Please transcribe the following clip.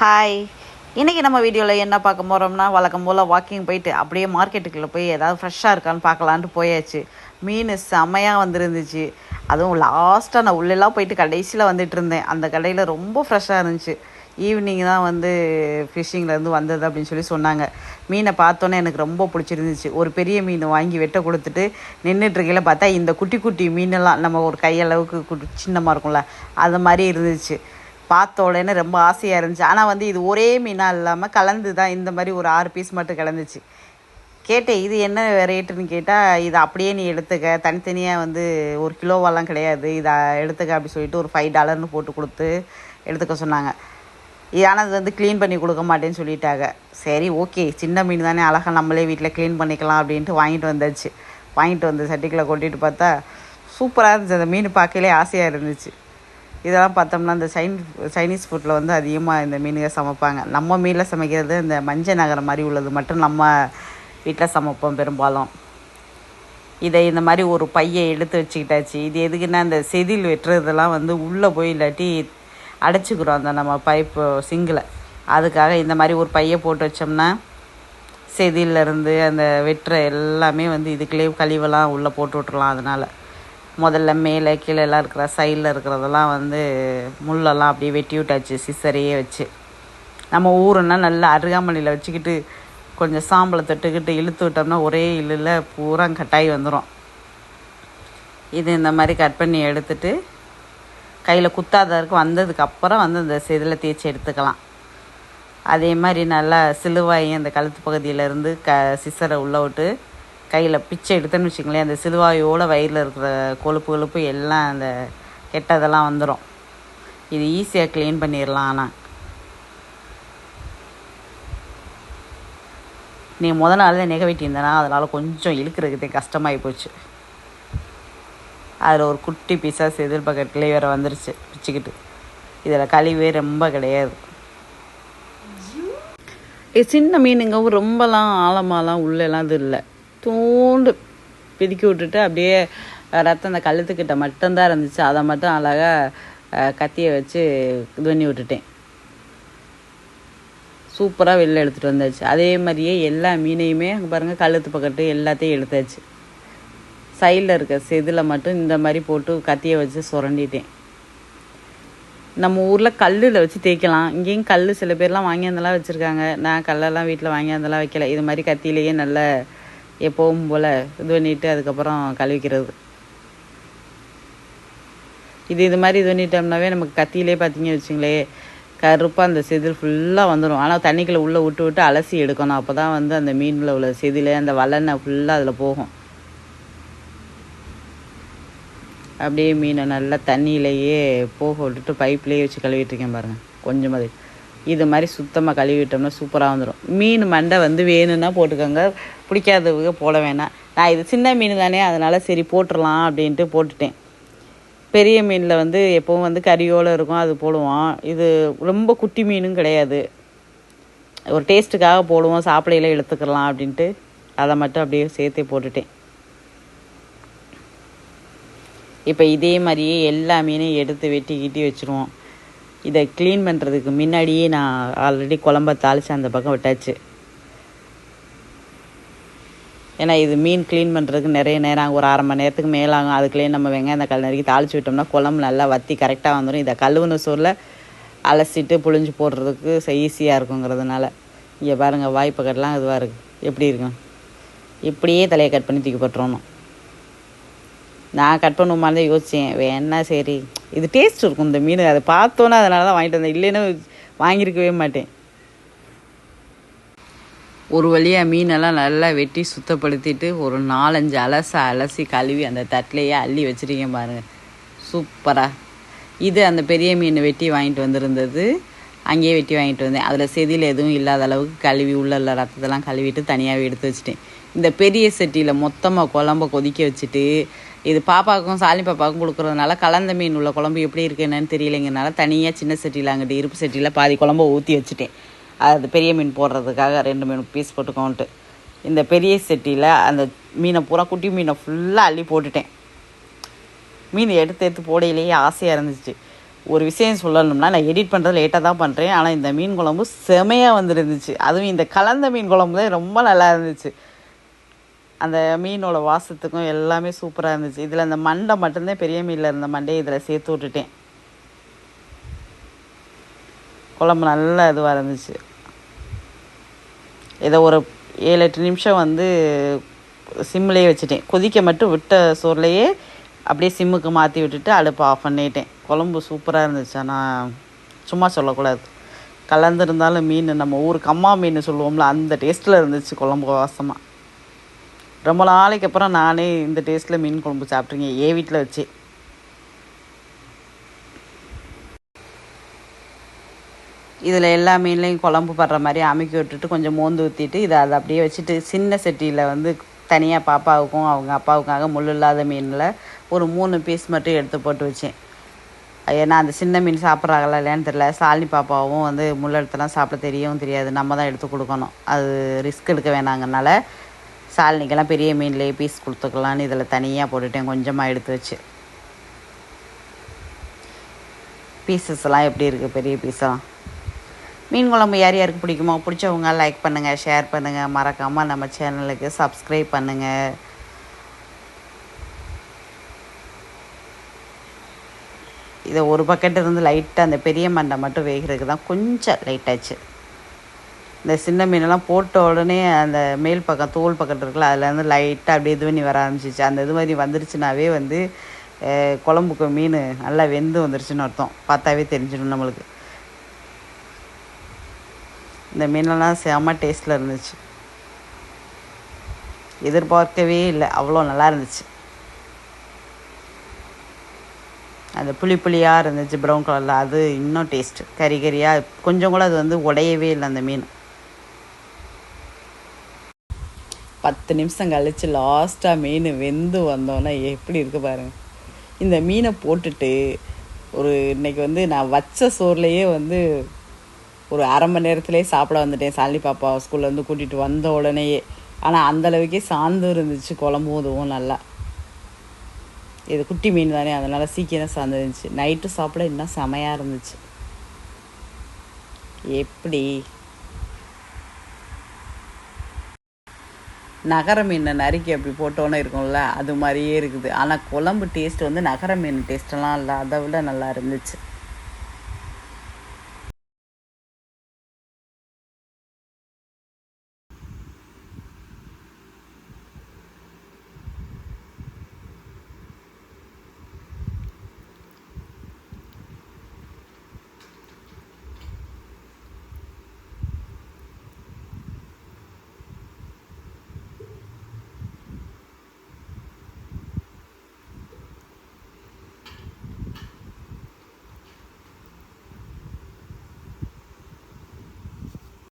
Hi இன்றைக்கி நம்ம வீடியோவில் என்ன பார்க்க போகிறோம்னா வழக்கம் போல் வாக்கிங் போயிட்டு அப்படியே மார்க்கெட்டுக்குள்ளே போய் ஏதாவது ஃப்ரெஷ்ஷாக இருக்கான்னு பார்க்கலான்ட்டு போயாச்சு. மீன் செமையாக வந்துருந்துச்சு. அதுவும் லாஸ்ட்டாக நான் உள்ளெல்லாம் போயிட்டு கடைசியில் வந்துட்டு இருந்தேன். அந்த கடையில் ரொம்ப ஃப்ரெஷ்ஷாக இருந்துச்சு. ஈவினிங் தான் வந்து ஃபிஷ்ஷிங்லேருந்து வந்தது அப்படின்னு சொல்லி சொன்னாங்க. மீனை பார்த்தோன்னே எனக்கு ரொம்ப பிடிச்சிருந்துச்சு. ஒரு பெரிய மீன் வாங்கி வெட்ட கொடுத்துட்டு நின்றுட்டுருக்கையில் பார்த்தா இந்த குட்டி குட்டி மீனெல்லாம் நம்ம ஒரு கையளவுக்கு சின்னமாக இருக்கும்ல அது மாதிரி இருந்துச்சு. பார்த்த உடனே ரொம்ப ஆசையாக இருந்துச்சு. ஆனால் வந்து இது ஒரே மீனாக இல்லாமல் கலந்து தான் இந்த மாதிரி ஒரு ஆறு பீஸ் மட்டும் கலந்துச்சு. கேட்டேன் இது என்ன ரேட்டுன்னு கேட்டால் இது அப்படியே நீ எடுத்துக்க. தனித்தனியாக வந்து ஒரு கிலோவெல்லாம் கிடையாது. இதை எடுத்துக்க அப்படி சொல்லிட்டு ஒரு ஃபைவ் டாலர்னு போட்டு கொடுத்து எடுத்துக்க சொன்னாங்க. இது ஆனால் அது வந்து க்ளீன் பண்ணி கொடுக்க மாட்டேன்னு சொல்லிட்டாங்க. சரி ஓகே சின்ன மீன் தானே அழகாக நம்மளே வீட்டில் க்ளீன் பண்ணிக்கலாம் அப்படின்ட்டு வாங்கிட்டு வந்தாச்சு. வாங்கிட்டு வந்து சட்டிக்குள்ளே கொட்டிட்டு பார்த்தா சூப்பராக இருந்துச்சு. அந்த மீன் பார்க்கலே ஆசையாக இருந்துச்சு. இதெல்லாம் பார்த்தோம்னா இந்த சைன் சைனீஸ் ஃபுட்டில் வந்து அதிகமாக இந்த மீனுங்க சமைப்பாங்க. நம்ம மீனில் சமைக்கிறது இந்த மஞ்சள் நகரம் மாதிரி உள்ளது மட்டும் நம்ம வீட்டில் சமைப்போம் பெரும்பாலும். இதை இந்த மாதிரி ஒரு பையை எடுத்து வச்சுக்கிட்டாச்சு. இது எதுக்குன்னா இந்த செதில் வெட்டுறதெல்லாம் வந்து உள்ளே போய் இல்லாட்டி அடைச்சிக்கிறோம் அந்த நம்ம பைப்பு சிங்கில். அதுக்காக இந்த மாதிரி ஒரு பையை போட்டு வச்சோம்னா செதிலிருந்து அந்த வெட்டுற எல்லாமே வந்து இதுக்குள்ளேயே கழிவெல்லாம் உள்ளே போட்டு விட்றலாம் அதனால். முதல்ல மேலே கீழேலாம் இருக்கிற சைடில் இருக்கிறதெல்லாம் வந்து முள்ளெல்லாம் அப்படியே வெட்டி விட்டாச்சு சிசரையே வச்சு. நம்ம ஊருன்னா நல்லா அருகாமலையில் வச்சுக்கிட்டு கொஞ்சம் சாம்பலை தொட்டுக்கிட்டு இழுத்து விட்டோம்னா ஒரே இழுல பூரா கட்டாயி வந்துடும் இது இந்த மாதிரி கட் பண்ணி எடுத்துட்டு கையில் குத்தாதருக்கு வந்ததுக்கு அப்புறம் வந்து இந்த செதில் தேய்ச்சி எடுத்துக்கலாம். அதே மாதிரி நல்லா சிலுவாயும் அந்த கழுத்து பகுதியிலேருந்து க சிசரை உள்ளே விட்டு கையில் பிச்சை எடுத்தேன்னு வச்சுங்களேன் அந்த சிலுவாயோட வயிறில் இருக்கிற கொழுப்பு கொழுப்பு எல்லாம் அந்த கெட்டதெல்லாம் வந்துடும் இது ஈஸியாக க்ளீன் பண்ணிடலாம் ஆனால் நீ முத நாள் தான் நெக வெட்டியிருந்தேனா அதனால் கொஞ்சம் இழுக்கிறதுக்கு கஷ்டமாகி போச்சு. அதில் ஒரு குட்டி பீஸாக செதில் பக்கத்துலேயே வேறு வந்துருச்சு பிச்சுக்கிட்டு. இதில் கழிவே ரொம்ப கிடையாது. சின்ன மீனுங்க ரொம்பலாம் ஆழமாலாம் உள்ளெல்லாம் இது இல்லை. தூண்டு பிதுக்கி விட்டுட்டு அப்படியே ரத்தம் அந்த கழுத்துக்கிட்ட மட்டும்தான் இருந்துச்சு. அதை மட்டும் அழகாக கத்தியை வச்சு இது பண்ணி விட்டுட்டேன். சூப்பராக வெளில எடுத்துகிட்டு வந்தாச்சு. அதே மாதிரியே எல்லா மீனையுமே அங்கே பாருங்கள் கழுத்து பக்கத்து எல்லாத்தையும் எடுத்தாச்சு. சைடில் இருக்க செதில் மட்டும் இந்த மாதிரி போட்டு கத்தியை வச்சு சுரண்டிட்டேன். நம்ம ஊரில் கல்லில் வச்சு தேய்க்கலாம். இங்கேயும் கல் சில பேர்லாம் வாங்கியாந்தெல்லாம் வச்சுருக்காங்க. நான் கல்லெல்லாம் வீட்டில் வாங்கியாந்தெல்லாம் வைக்கல. இது மாதிரி கத்தியிலேயே நல்ல எப்போவும் போல் இது பண்ணிட்டு அதுக்கப்புறம் கழுவிக்கிறது. இது இது மாதிரி இது பண்ணிட்டோம்னாவே நமக்கு கத்தியிலே பார்த்தீங்க வச்சுங்களே கருப்பாக அந்த செதில் ஃபுல்லாக வந்துடும் ஆனால் தண்ணிக்குள்ளே உள்ளே விட்டு விட்டு அலசி எடுக்கணும். அப்போ தான் வந்து அந்த மீனில் உள்ள செதில் அந்த வலனை ஃபுல்லாக அதில் போகும். அப்படியே மீனை நல்லா தண்ணியிலேயே போக விட்டுட்டு பைப்லேயே வச்சு கழுவிட்டு இருக்கேன் பாருங்கள் கொஞ்சமாக இது மாதிரி சுத்தமாக கழுவிட்டோம்னா சூப்பராக வந்துடும் மீன் மண்டை வந்து வேணும்னா போட்டுக்கோங்க. பிடிக்காதவங்க போட வேணாம். நான் இது சின்ன மீன் தானே அதனால் சரி போட்டுடலாம் அப்படின்ட்டு போட்டுட்டேன். பெரிய மீனில் வந்து எப்போவும் வந்து கறியோடு இருக்கும் அது போடுவோம். இது ரொம்ப குட்டி மீனும் கிடையாது. ஒரு டேஸ்ட்டுக்காக போடுவோம் சாப்பிடையில எடுத்துக்கலாம் அப்படின்ட்டு. அதை மட்டும் அப்படியே சேர்த்தே போட்டுட்டேன். இப்போ இதே மாதிரியே எல்லா மீனையும் எடுத்து வெட்டி கிட்டி வச்சுருவோம். இதை க்ளீன் பண்ணுறதுக்கு முன்னாடியே நான் ஆல்ரெடி குழம்ப தாளித்து அந்த பக்கம் விட்டாச்சு. ஏன்னா இது மீன் க்ளீன் பண்ணுறதுக்கு நிறைய நேரம் ஆகும். ஒரு அரை மணி நேரத்துக்கு மேலாகும் அதுக்குள்ளேயே நம்ம வெங்காயம் தக்காளி நறுக்கி தாளித்து விட்டோம்னா குழம்பு நல்லா வத்தி கரெக்டாக வந்துடும் இதை கழுவுன சோறில் அலசிட்டு புழிஞ்சு போடுறதுக்கு ஈஸியாக இருக்குங்கிறதுனால. இங்கே பாருங்கள் வாய்ப்பு கட்டலாம் இதுவாக இருக்குது எப்படி இருக்கும் இப்படியே தலையை கட் பண்ணி தூக்கி போட்டுறணும். நான் கட் பண்ணுமான்னு யோசித்தேன் வேணா சரி. இது டேஸ்ட் இருக்கும் இந்த மீன். அதை பார்த்தோன்னே அதனால தான் வாங்கிட்டு வந்தேன். இல்லைன்னு வாங்கியிருக்கவே மாட்டேன். ஒரு வழியாக மீனெல்லாம் நல்லா வெட்டி சுத்தப்படுத்திட்டு ஒரு நாலஞ்சு அலச அலசி கழுவி அந்த தட்டிலையே அள்ளி வச்சுருக்கேன் பாருங்கள் சூப்பராக இது அந்த பெரிய மீன் வெட்டி வாங்கிட்டு வந்திருந்தது. அங்கேயே வெட்டி வாங்கிட்டு வந்தேன். அதில் செதியில் எதுவும் இல்லாத அளவுக்கு கழுவி உள்ள உள்ள ரத்தத்தெல்லாம் கழுவிட்டு தனியாகவே எடுத்து வச்சுட்டேன். இந்த பெரிய சட்டியில் மொத்தமாக குழம்ப கொதிக்க வச்சுட்டு இது பாப்பாவுக்கும் சாலி பாப்பாவுக்கும் கொடுக்குறதுனால கலந்த மீன் உள்ள குழம்பு எப்படி இருக்கு என்னன்னு தெரியலைங்கிறனால தனியாக சின்ன சட்டியில் அங்கிட்டு இருப்பு சட்டியில் பாதி குழம்ப ஊற்றி வச்சுட்டேன். அது பெரிய மீன் போடுறதுக்காக ரெண்டு மீன் பீஸ் போட்டுக்கோன்ட்டு. இந்த பெரிய சட்டியில் அந்த மீனை பூரா குட்டி மீனை ஃபுல்லாக அள்ளி போட்டுட்டேன். மீன் எடுத்து எடுத்து போடையிலேயே ஆசையாக இருந்துச்சு. ஒரு விஷயம் சொல்லணும்னா நான் எடிட் பண்ணுறது லேட்டாக தான் பண்ணுறேன் ஆனால் இந்த மீன் குழம்பு செமையாக வந்துருந்துச்சு. அதுவும் இந்த கலந்த மீன் குழம்பு தான் ரொம்ப நல்லா இருந்துச்சு. அந்த மீனோட வாசத்துக்கும் எல்லாமே சூப்பராக இருந்துச்சு. இதில் அந்த மண்டை மட்டும்தான் பெரிய மீனில் இருந்த மண்டையை இதில் சேர்த்து விட்டுட்டேன். குழம்பு நல்லா இதுவாக இருந்துச்சு. இதை ஒரு ஏழு எட்டு நிமிஷம் வந்து சிம்லேயே வச்சுட்டேன். கொதிக்க மட்டும் விட்ட சோறுலையே அப்படியே சிம்முக்கு மாற்றி விட்டுட்டு அடுப்பை ஆஃப் பண்ணிட்டேன். குழம்பு சூப்பராக இருந்துச்சு. ஆனால் சும்மா சொல்லக்கூடாது. கலந்துருந்தாலும் மீன் நம்ம ஊருக்கு அம்மா மீன் சொல்லுவோம்ல அந்த டேஸ்ட்டில் இருந்துச்சு குழம்பு வாசமாக ரொம்ப நாளைக்கு அப்புறம் நானே இந்த டேஸ்ட்டில் மீன் குழம்பு சாப்பிட்ருங்க ஏ வீட்டில் வச்சு. இதில் எல்லா மீன்லையும் குழம்பு படுற மாதிரி அமைக்கி விட்டுட்டு கொஞ்சம் மோந்து ஊற்றிட்டு இதை அதை அப்படியே வச்சுட்டு சின்ன செட்டியில் வந்து தனியாக பாப்பாவுக்கும் அவங்க அப்பாவுக்காக முள் இல்லாத மீனில் ஒரு மூணு பீஸ் மட்டும் எடுத்து போட்டு வச்சேன். ஏன்னா அந்த சின்ன மீன் சாப்பிட்றாங்களா இல்லையான்னு தெரியல. சாலினி பாப்பாவும் வந்து முள் எடுத்தெல்லாம் சாப்பிட தெரியவும் தெரியாது. நம்ம தான் எடுத்து கொடுக்கணும். அது ரிஸ்க் எடுக்க வேணாங்கனால சாலினிக்கெல்லாம் பெரிய மீன்லேயே பீஸ் கொடுத்துக்கலான்னு இதில் தனியாக போட்டுட்டேன். கொஞ்சமாக எடுத்து வச்சு. பீசஸ்லாம் எப்படி இருக்குது பெரிய பீஸெல்லாம் மீன் குழம்பு யார் யாருக்கு பிடிக்குமோ பிடிச்சவங்க லைக் பண்ணுங்கள் ஷேர் பண்ணுங்கள் மறக்காமல் நம்ம சேனலுக்கு சப்ஸ்கிரைப் பண்ணுங்கள் இதை ஒரு பக்கெட் இருந்து லைட்டாக அந்த பெரிய மண்டை மட்டும் வேகிறதுக்கு தான் கொஞ்சம் லைட்டாச்சு இந்த சின்ன மீனெல்லாம் போட்ட உடனே அந்த மேல் பக்கம் தோல் பக்கத்து இருக்குல்ல அதுலேருந்து லைட்டாக அப்படியே இது பண்ணி வர ஆரம்பிச்சிச்சு. அந்த இது மாதிரி வந்துருச்சுனாவே வந்து குழம்புக்கு மீன் நல்லா வெந்து வந்துருச்சுன்னு அர்த்தம். பார்த்தாவே தெரிஞ்சிடும் நம்மளுக்கு. இந்த மீனெல்லாம் செம்ம டேஸ்ட்டில் இருந்துச்சு. எதிர்பார்க்கவே இல்லை. அவ்வளோ நல்லா இருந்துச்சு. அந்த புளி புளியாக இருந்துச்சு ப்ரௌன் கலரில் அது இன்னும் டேஸ்ட்டு கறி கறியாக கொஞ்சம் கூட அது வந்து உடையவே இல்லை அந்த மீன். பத்து நிமிஷம் கழிச்சு லாஸ்ட்டாக மீன் வெந்து வந்தோன்னே எப்படி இருக்கு பாருங்க. இந்த மீனை போட்டுட்டு ஒரு இன்றைக்கி வந்து நான் வச்ச சோறுலையே வந்து ஒரு அரை மணி நேரத்துலேயே சாப்பிட வந்துட்டேன். சாலினி பாப்பா ஸ்கூல்லேருந்து கூட்டிகிட்டு வந்த உடனேயே. ஆனால் அந்தளவுக்கே சாந்து இருந்துச்சு குழம்பு இதுவும் நல்லா. இது குட்டி மீன் தானே அதனால் சீக்கிரம் சாந்து இருந்துச்சு. நைட்டு சாப்பிட இன்னும் செமையாக இருந்துச்சு. எப்படி? நகர மீனை நறுக்கி அப்படி போட்டோன்னே இருக்கும்ல அது மாதிரியே இருக்குது. ஆனால் குழம்பு டேஸ்ட் வந்து நகர மீன் டேஸ்ட்டெல்லாம் இல்லை. அதை விட நல்லா இருந்துச்சு.